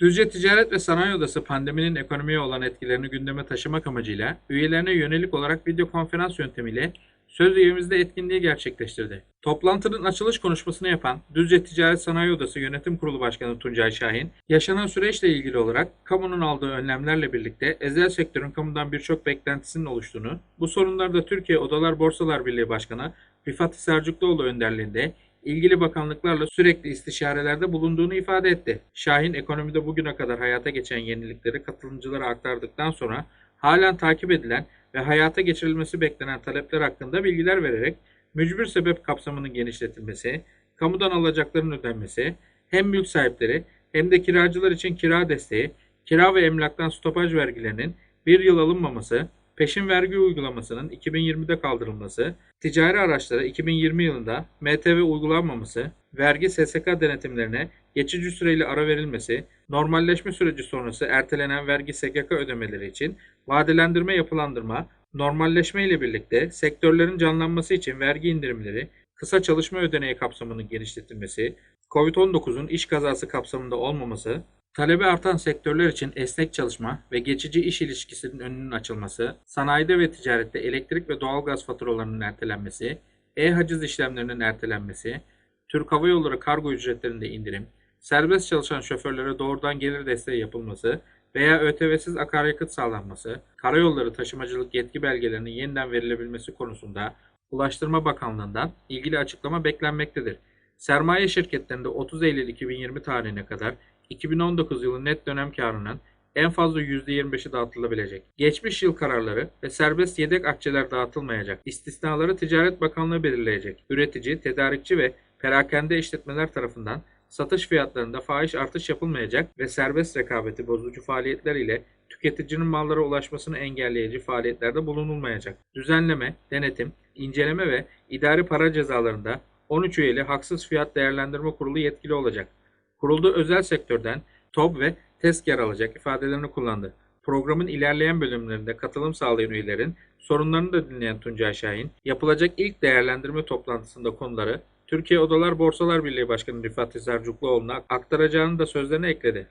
Düzce Ticaret ve Sanayi Odası pandeminin ekonomiye olan etkilerini gündeme taşımak amacıyla üyelerine yönelik olarak video konferans yöntemiyle söz üyemizde etkinliği gerçekleştirdi. Toplantının açılış konuşmasını yapan Düzce Ticaret Sanayi Odası Yönetim Kurulu Başkanı Tuncay Şahin, yaşanan süreçle ilgili olarak kamunun aldığı önlemlerle birlikte özel sektörün kamudan birçok beklentisinin oluştuğunu, bu sorunları da Türkiye Odalar Borsalar Birliği Başkanı Rifat Sercukluoğlu önderliğinde ilgili bakanlıklarla sürekli istişarelerde bulunduğunu ifade etti. Şahin ekonomide bugüne kadar hayata geçen yenilikleri katılımcılara aktardıktan sonra halen takip edilen ve hayata geçirilmesi beklenen talepler hakkında bilgiler vererek mücbir sebep kapsamının genişletilmesi, kamudan alacakların ödenmesi, hem mülk sahipleri hem de kiracılar için kira desteği, kira ve emlaktan stopaj vergilerinin bir yıl alınmaması, peşin vergi uygulamasının 2020'de kaldırılması, ticari araçlara 2020 yılında MTV uygulanmaması, vergi SSK denetimlerine geçici süreyle ara verilmesi, normalleşme süreci sonrası ertelenen vergi SGK ödemeleri için vadelendirme yapılandırma, normalleşme ile birlikte sektörlerin canlanması için vergi indirimleri, kısa çalışma ödeneği kapsamının genişletilmesi, COVID-19'un iş kazası kapsamında olmaması, talebi artan sektörler için esnek çalışma ve geçici iş ilişkisinin önünün açılması, sanayide ve ticarette elektrik ve doğalgaz faturalarının ertelenmesi, e-haciz işlemlerinin ertelenmesi, Türk Hava Yolları kargo ücretlerinde indirim, serbest çalışan şoförlere doğrudan gelir desteği yapılması veya ÖTV'siz akaryakıt sağlanması, karayolları taşımacılık yetki belgelerinin yeniden verilebilmesi konusunda Ulaştırma Bakanlığı'ndan ilgili açıklama beklenmektedir. Sermaye şirketlerinde 30 Eylül 2020 tarihine kadar 2019 yılı net dönem karının en fazla %25'i dağıtılabilecek. Geçmiş yıl kararları ve serbest yedek akçeler dağıtılmayacak. İstisnaları Ticaret Bakanlığı belirleyecek. Üretici, tedarikçi ve perakende işletmeler tarafından satış fiyatlarında fahiş artış yapılmayacak ve serbest rekabeti bozucu faaliyetler ile tüketicinin mallara ulaşmasını engelleyici faaliyetlerde bulunulmayacak. Düzenleme, denetim, inceleme ve idari para cezalarında 13 üyeli Haksız Fiyat Değerlendirme Kurulu yetkili olacak. Kurulda özel sektörden TOB ve TESK yer alacak ifadelerini kullandı. Programın ilerleyen bölümlerinde katılım sağlayan üyelerin sorunlarını da dinleyen Tuncay Şahin, yapılacak ilk değerlendirme toplantısında konuları Türkiye Odalar Borsalar Birliği Başkanı Rifat Sercukluoğlu'na aktaracağını da sözlerine ekledi.